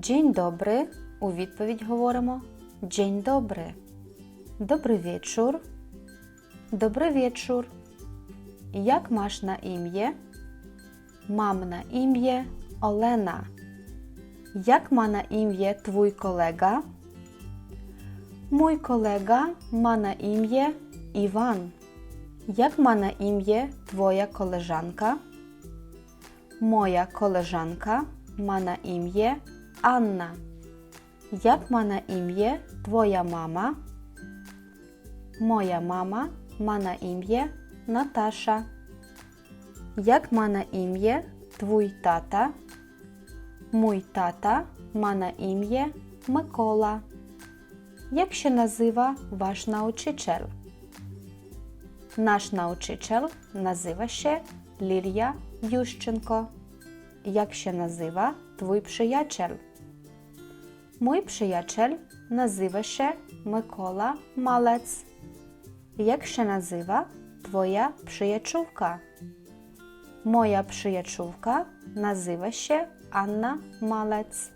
Dzień dobry. У відповідь говоримо Dzień dobry. Добрий вечір. Добрий вечір. Як маєш на ім'я? Мам на ім'я Олена. Як ма на ім'я твій колега? Mój kolega ma na imię Iwan. Jak ma na imię Twoja koleżanka? Moja koleżanka ma na imię Na imię Twoja mama? Moja mama ma na imię Natasza. Jak ma na imię Twój tata? Mój tata ma imię Микола. Як ще назива ваш научитель? Наш научитель назива ще Лілія Ющенко. Як ще назива твій приятель? Мій приятель nazywa się Микола Малець. Як ще назива твоя приячувка? Моя приячувка nazywa się Анна Малець.